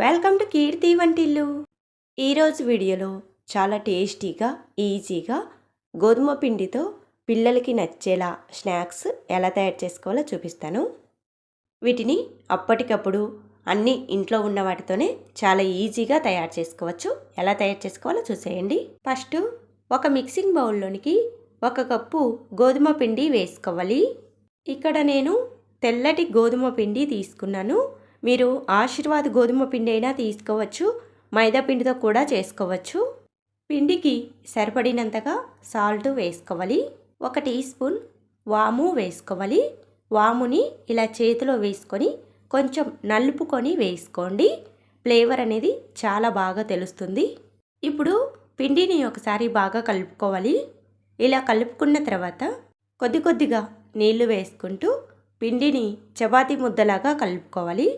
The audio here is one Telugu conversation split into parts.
వెల్కమ్ టు కీర్తి వంటిల్లు ఈరోజు వీడియోలో చాలా టేస్టీగా ఈజీగా గోధుమ పిండితో పిల్లలకి నచ్చేలా స్నాక్స్ ఎలా తయారు చేసుకోవాలో చూపిస్తాను. వీటిని అప్పటికప్పుడు అన్నీ ఇంట్లో ఉన్న వాటితోనే చాలా ఈజీగా తయారు చేసుకోవచ్చు. ఎలా తయారు చేసుకోవాలో చూసేయండి. ఫస్ట్ ఒక మిక్సింగ్ బౌల్లోనికి ఒక కప్పు గోధుమ పిండి వేసుకోవాలి. ఇక్కడ నేను తెల్లటి గోధుమ పిండి తీసుకున్నాను. మీరు ఆశీర్వాద్ గోధుమ పిండి అయినా తీసుకోవచ్చు మైదా పిండితో కూడా చేసుకోవచ్చు. పిండికి సరిపడినంతగా సాల్ట్ వేసుకోవాలి. ఒక టీ స్పూన్ వాము వేసుకోవాలి. వాముని ఇలా చేతిలో వేసుకొని కొంచెం నలుపుకొని వేసుకోండి. ఫ్లేవర్ అనేది చాలా బాగా తెలుస్తుంది. ఇప్పుడు పిండిని ఒకసారి బాగా కలుపుకోవాలి. ఇలా కలుపుకున్న తర్వాత కొద్ది కొద్దిగా నీళ్ళు వేసుకుంటూ పిండిని చపాతీ ముద్దలాగా కలుపుకోవాలి.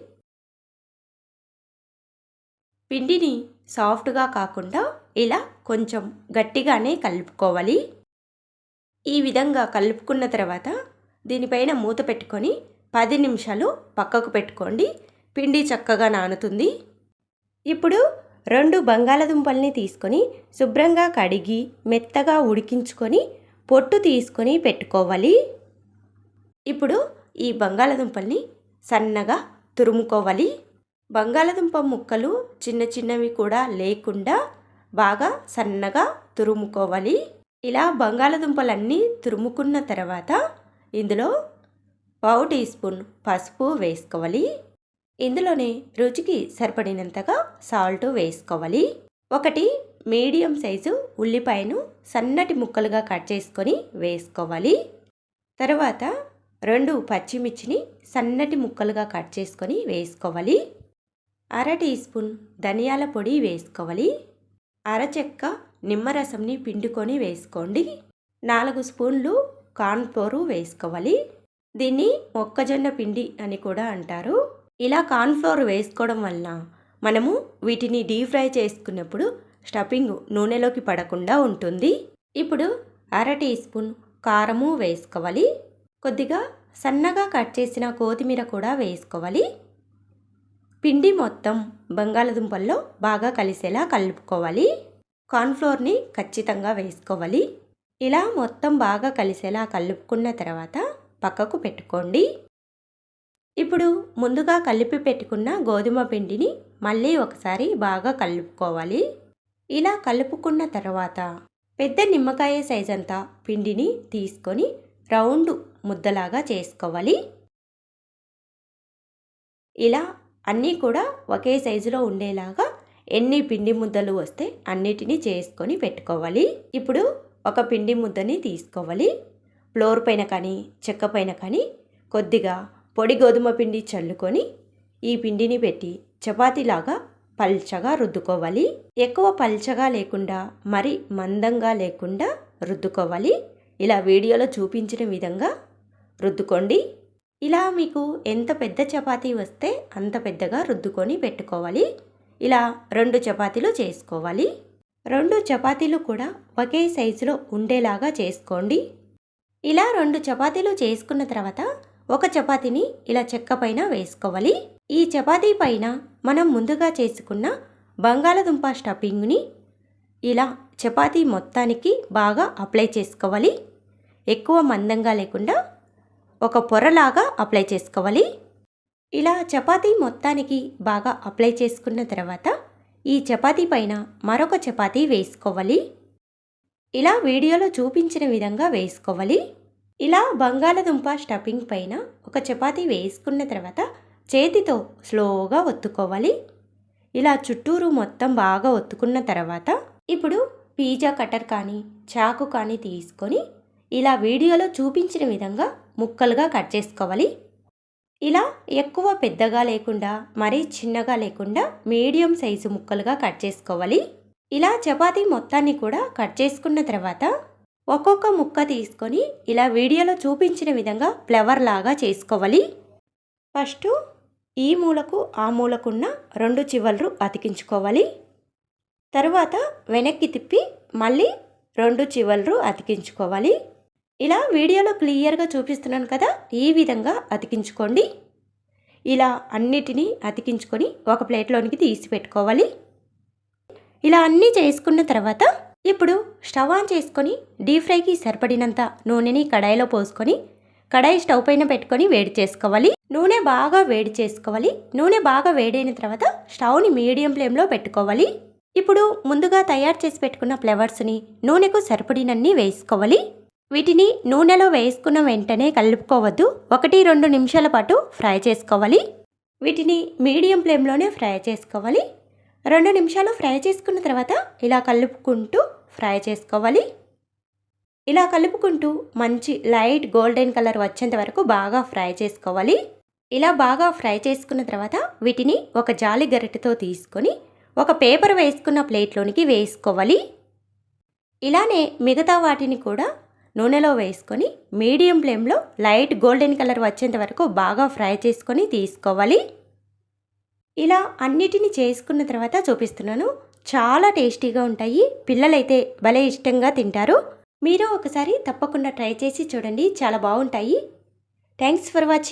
పిండిని సాఫ్ట్గా కాకుండా ఇలా కొంచెం గట్టిగానే కలుపుకోవాలి. ఈ విధంగా కలుపుకున్న తర్వాత దీనిపైన మూత పెట్టుకొని పది నిమిషాలు పక్కకు పెట్టుకోండి. పిండి చక్కగా నానుతుంది. ఇప్పుడు రెండు బంగాళదుంపల్ని తీసుకొని శుభ్రంగా కడిగి మెత్తగా ఉడికించుకొని పొట్టు తీసుకొని పెట్టుకోవాలి. ఇప్పుడు ఈ బంగాళదుంపల్ని సన్నగా తురుముకోవాలి. బంగాళదుంప ముక్కలు చిన్న చిన్నవి కూడా లేకుండా బాగా సన్నగా తురుముకోవాలి. ఇలా బంగాళదుంపలన్నీ తురుముకున్న తర్వాత ఇందులో పావు టీ స్పూన్ పసుపు వేసుకోవాలి. ఇందులోనే రుచికి సరిపడినంతగా సాల్ట్ వేసుకోవాలి. ఒకటి మీడియం సైజు ఉల్లిపాయను సన్నటి ముక్కలుగా కట్ చేసుకొని వేసుకోవాలి. తర్వాత రెండు పచ్చిమిర్చిని సన్నటి ముక్కలుగా కట్ చేసుకొని వేసుకోవాలి. అర టీ స్పూన్ ధనియాల పొడి వేసుకోవాలి. అరచెక్క నిమ్మరసంని పిండుకొని వేసుకోండి. నాలుగు స్పూన్లు కాన్ఫ్లోరు వేసుకోవాలి. దీన్ని మొక్కజొన్న పిండి అని కూడా అంటారు. ఇలా కాన్ఫ్లోర్ వేసుకోవడం వలన మనము వీటిని డీప్ ఫ్రై చేసుకున్నప్పుడు స్టఫింగ్ నూనెలోకి పడకుండా ఉంటుంది. ఇప్పుడు అర టీ స్పూన్ కారము వేసుకోవాలి. కొద్దిగా సన్నగా కట్ చేసిన కొత్తిమీర కూడా వేసుకోవాలి. పిండి మొత్తం బంగాళదుంపల్లో బాగా కలిసేలా కలుపుకోవాలి. కార్న్ఫ్లోర్ని ఖచ్చితంగా వేసుకోవాలి. ఇలా మొత్తం బాగా కలిసేలా కలుపుకున్న తర్వాత పక్కకు పెట్టుకోండి. ఇప్పుడు ముందుగా కలిపి పెట్టుకున్న గోధుమ పిండిని మళ్ళీ ఒకసారి బాగా కలుపుకోవాలి. ఇలా కలుపుకున్న తర్వాత పెద్ద నిమ్మకాయ సైజ్ అంతా పిండిని తీసుకొని రౌండ్ ముద్దలాగా చేసుకోవాలి. ఇలా అన్నీ కూడా ఒకే సైజులో ఉండేలాగా ఎన్ని పిండి ముద్దలు వస్తే అన్నిటినీ చేసుకొని పెట్టుకోవాలి. ఇప్పుడు ఒక పిండి ముద్దని తీసుకోవాలి. ఫ్లోర్ పైన కానీ చెక్క పైన కానీ కొద్దిగా పొడి గోధుమ పిండి చల్లుకొని ఈ పిండిని పెట్టి చపాతీలాగా పల్చగా రుద్దుకోవాలి. ఎక్కువ పల్చగా లేకుండా మరి మందంగా లేకుండా రుద్దుకోవాలి. ఇలా వీడియోలో చూపించిన విధంగా రుద్దుకోండి. ఇలా మీకు ఎంత పెద్ద చపాతీ వస్తే అంత పెద్దగా రుద్దుకొని పెట్టుకోవాలి. ఇలా రెండు చపాతీలు చేసుకోవాలి. రెండు చపాతీలు కూడా ఒకే సైజులో ఉండేలాగా చేసుకోండి. ఇలా రెండు చపాతీలు చేసుకున్న తర్వాత ఒక చపాతీని ఇలా చెక్క పైన వేసుకోవాలి. ఈ చపాతీ పైన మనం ముందుగా చేసుకున్న బంగాళదుంప స్టఫింగ్ని ఇలా చపాతీ మొత్తానికి బాగా అప్లై చేసుకోవాలి. ఎక్కువ మందంగా లేకుండా ఒక పొరలాగా అప్లై చేసుకోవాలి. ఇలా చపాతీ మొత్తానికి బాగా అప్లై చేసుకున్న తర్వాత ఈ చపాతీ పైన మరొక చపాతీ వేసుకోవాలి. ఇలా వీడియోలో చూపించిన విధంగా వేసుకోవాలి. ఇలా బంగాళదుంప స్టఫింగ్ పైన ఒక చపాతీ వేసుకున్న తర్వాత చేతితో స్లోగా ఒత్తుకోవాలి. ఇలా చుట్టూరు మొత్తం బాగా ఒత్తుకున్న తర్వాత ఇప్పుడు పిజ్జా కటర్ కానీ చాకు కానీ తీసుకొని ఇలా వీడియోలో చూపించిన విధంగా ముక్కలుగా కట్ చేసుకోవాలి. ఇలా ఎక్కువ పెద్దగా లేకుండా మరీ చిన్నగా లేకుండా మీడియం సైజు ముక్కలుగా కట్ చేసుకోవాలి. ఇలా చపాతీ మొత్తాన్ని కూడా కట్ చేసుకున్న తర్వాత ఒక్కొక్క ముక్క తీసుకొని ఇలా వీడియోలో చూపించిన విధంగా ఫ్లవర్ లాగా చేసుకోవాలి. ఫస్ట్ ఈ మూలకు ఆ మూలకున్న రెండు చివర్లు అతికించుకోవాలి. తరువాత వెనక్కి తిప్పి మళ్ళీ రెండు చివర్లు అతికించుకోవాలి. ఇలా వీడియోలో క్లియర్గా చూపిస్తున్నాను కదా ఈ విధంగా అతికించుకోండి. ఇలా అన్నిటినీ అతికించుకొని ఒక ప్లేట్లోనికి తీసి పెట్టుకోవాలి. ఇలా అన్నీ చేసుకున్న తర్వాత ఇప్పుడు స్టవ్ ఆన్ చేసుకొని డీప్ ఫ్రైకి సరిపడినంత నూనెని కడాయిలో పోసుకొని కడాయి స్టవ్ పైన పెట్టుకొని వేడి చేసుకోవాలి. నూనె బాగా వేడి చేసుకోవాలి. నూనె బాగా వేడైన తర్వాత స్టవ్ని మీడియం ఫ్లేమ్లో పెట్టుకోవాలి. ఇప్పుడు ముందుగా తయారు చేసి పెట్టుకున్న ఫ్లవర్స్ని నూనెకు సరిపడినన్ని వేసుకోవాలి. వీటిని నూనెలో వేసుకున్న వెంటనే కలుపుకోవద్దు. ఒకటి రెండు నిమిషాల పాటు ఫ్రై చేసుకోవాలి. వీటిని మీడియం ఫ్లేమ్లోనే ఫ్రై చేసుకోవాలి. రెండు నిమిషాలు ఫ్రై చేసుకున్న తర్వాత ఇలా కలుపుకుంటూ ఫ్రై చేసుకోవాలి. ఇలా కలుపుకుంటూ మంచి లైట్ గోల్డెన్ కలర్ వచ్చేంత వరకు బాగా ఫ్రై చేసుకోవాలి. ఇలా బాగా ఫ్రై చేసుకున్న తర్వాత వీటిని ఒక జాలి గరిటెతో తీసుకొని ఒక పేపర్ వేసుకున్న ప్లేట్లోనికి వేసుకోవాలి. ఇలానే మిగతా వాటిని కూడా నూనెలో వేసుకొని మీడియం ఫ్లేమ్లో లైట్ గోల్డెన్ కలర్ వచ్చేంత వరకు బాగా ఫ్రై చేసుకొని తీసుకోవాలి. ఇలా అన్నిటిని చేసుకున్న తర్వాత చూపిస్తున్నాను. చాలా టేస్టీగా ఉంటాయి. పిల్లలైతే భలే ఇష్టంగా తింటారు. మీరు ఒకసారి తప్పకుండా ట్రై చేసి చూడండి. చాలా బాగుంటాయి. Thanks for watching.